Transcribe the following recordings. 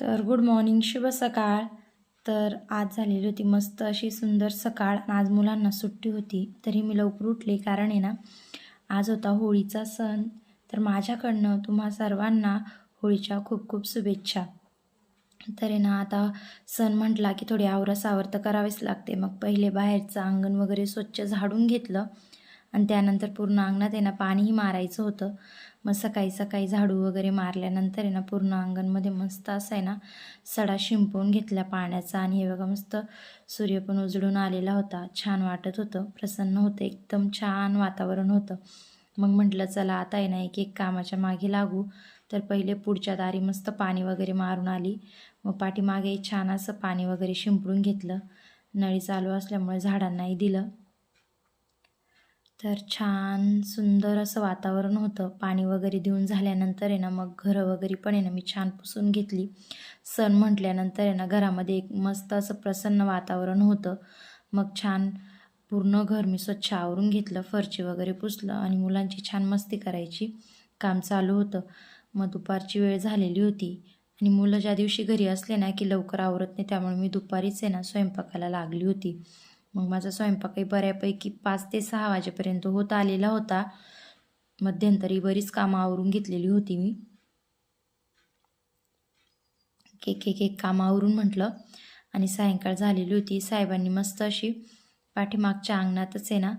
तर good morning शुभ सकाळ. तर आज झालेली होती मस्त अशी सुंदर सकाळ आज मुलांना सुट्टी होती तरी मी लवकर उठले कारण आहे ना आज होता होळीचा सण. तर माझ्याकडनं तुम्हा सर्वांना होळीच्या खूप खूप शुभेच्छा. तर आहे ना आता सण म्हटला की थोडी आवरसावर तर करावीच लागते. मग पहिले बाहेरचं अंगण वगैरे स्वच्छ झाडून घेतलं आणि त्यानंतर पूर्ण अंगणात आहे ना पाणीही मारायचं होतं. मग सकाळी सकाळी झाडू वगैरे मारल्यानंतर आहे ना पूर्ण अंगणमध्ये मस्त असं आहे ना सडा शिंपवून घेतला पाण्याचा. आणि हे बघा मस्त सूर्य पण उजळून आलेला होता. छान वाटत होतं. प्रसन्न होतं. एकदम छान वातावरण होतं. मग म्हटलं चला आता आहे ना एक एक कामाच्या मागे लागू. तर पहिले पुढच्या दारी मस्त पाणी वगैरे मारून आली. मग पाठीमागे छान असं पाणी वगैरे शिंपडून घेतलं. नळी चालू असल्यामुळे झाडांनाही दिलं. तर छान सुंदर असं वातावरण होतं. पाणी वगैरे देऊन झाल्यानंतर आहे ना मग घरं वगैरे पण आहे ना मी छान पुसून घेतली. सण म्हटल्यानंतर आहे ना घरामध्ये एक मस्त असं प्रसन्न वातावरण होतं. मग छान पूर्ण घर मी स्वच्छ आवरून घेतलं फरची वगैरे पुसलं आणि मुलांची छान मस्ती करायची. काम चालू होतं. मग दुपारची वेळ झालेली होती आणि मुलं ज्या दिवशी घरी असले ना की लवकर आवरत नाही त्यामुळे मी दुपारीच आहे ना स्वयंपाकाला लागली होती. मग माझा स्वयंपाकही बऱ्यापैकी पाच ते सहा वाजेपर्यंत होत आलेला होता. मध्यंतरी बरीच कामं आवरून घेतलेली होती मी. केक एक एक कामं आवरून म्हटलं आणि सायंकाळ झालेली होती. साहेबांनी मस्त अशी पाठीमागच्या अंगणातच आहे ना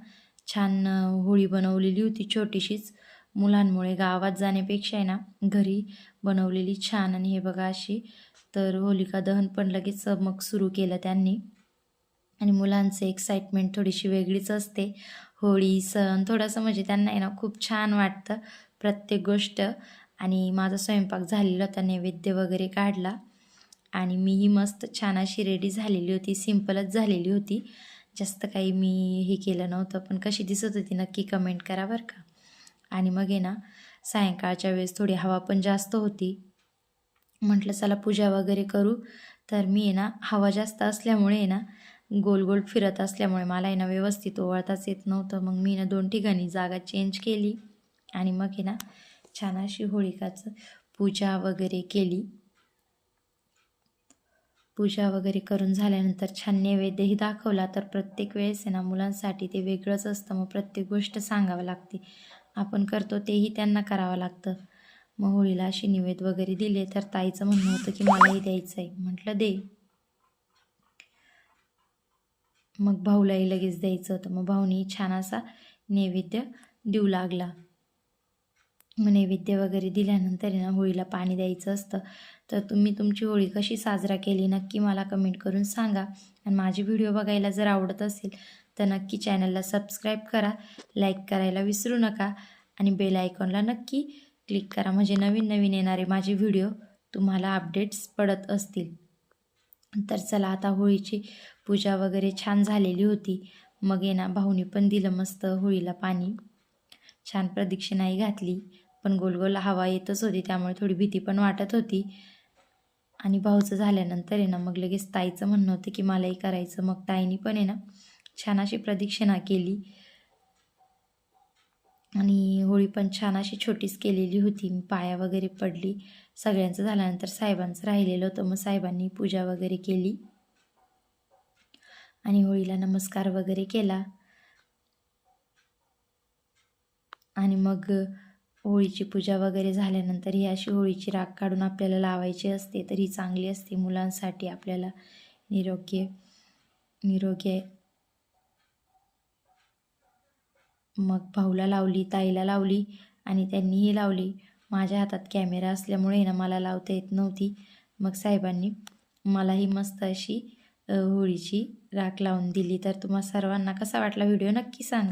छान होळी बनवलेली होती छोटीशीच. मुलांमुळे गावात जाण्यापेक्षा आहे ना घरी बनवलेली छान. आणि हे बघा अशी तर होलिका दहन पण लगेच मग सुरू केलं त्यांनी. आणि मुलांचं एक्साइटमेंट थोडीशी वेगळीच असते. होळी सण थोडंसं म्हणजे त्यांना आहे ना खूप छान वाटतं प्रत्येक गोष्ट. आणि माझा स्वयंपाक झालेला होता नैवेद्य वगैरे काढला. आणि मीही मस्त छान अशी रेडी झालेली होती सिम्पलच झालेली होती. जास्त काही मी हे केलं नव्हतं पण कशी दिसत होती नक्की कमेंट करा बरं का. आणि मग आहे ना सायंकाळच्या वेळेस थोडी हवा पण जास्त होती. म्हटलं चला पूजा वगैरे करू. तर मी आहे ना हवा जास्त असल्यामुळे आहे ना गोल गोल फिरत असल्यामुळे मला आहे ना व्यवस्थित ओवाळताच येत नव्हतं. मग मी ना दोन ठिकाणी जागा चेंज केली आणि मग आहे ना छान अशी होळिकाचं पूजा वगैरे केली. पूजा वगैरे करून झाल्यानंतर छान नैवेद्यही दाखवला. तर प्रत्येक वेळेस आहे ना मुलांसाठी ते वेगळंच असतं. मग प्रत्येक गोष्ट सांगावं लागते. आपण करतो तेही त्यांना करावं लागतं. मग होळीला अशी निवेद वगैरे दिले. तर ताईचं म्हणणं होतं की मलाही द्यायचं आहे म्हटलं दे. मग भाऊलाही लगेच द्यायचं होतं. मग भाऊनी छान असा नैवेद्य देऊ लागला. मग नैवेद्य वगैरे दिल्यानंतर ना होळीला पाणी द्यायचं असतं. तर तुम्ही तुमची होळी कशी साजरा केली नक्की मला कमेंट करून सांगा. आणि माझे व्हिडिओ बघायला जर आवडत असेल तर नक्की चॅनलला सबस्क्राईब करा लाईक करायला विसरू नका आणि बेल आयकॉनला नक्की क्लिक करा. म्हणजे नवीन नवीन येणारे माझे व्हिडिओ तुम्हाला अपडेट्स पडत असतील. तर चला आता होळीची पूजा वगैरे छान झालेली होती. मग ये ना भाऊनी पण दिलं मस्त होळीला पाणी. छान प्रदक्षिणाही घातली पण गोलगोल हवा येतच होती त्यामुळे थोडी भीती पण वाटत होती. आणि भाऊचं झाल्यानंतर आहे ना मग लगेच ताईचं म्हणणं होतं की मलाही करायचं. मग ताईनी पण आहे ना छान अशी प्रदक्षिणा केली. आणि होळी पण छान अशी छोटीच केलेली होती. मी पाया वगैरे पडली. सगळ्यांचं झाल्यानंतर साहेबांचं राहिलेलं होतं. मग साहेबांनी पूजा वगैरे केली. आणि होळीला नमस्कार वगैरे केला. आणि मग होळीची पूजा वगैरे झाल्यानंतर ही अशी होळीची राख काढून आपल्याला लावायची असते तर ही चांगली असते मुलांसाठी आपल्याला निरोगी निरोगी मग भाऊला लावली ताईला लावली आणि त्यांनीही लावली. माझ्या हातात कॅमेरा असल्यामुळे ना मला लावता येत नव्हती. मग साहेबांनी मलाही मस्त अशी होळीची राख लावून दिली. तर तुम्हा सर्वांना कसा वाटला व्हिडिओ नक्की सांगा.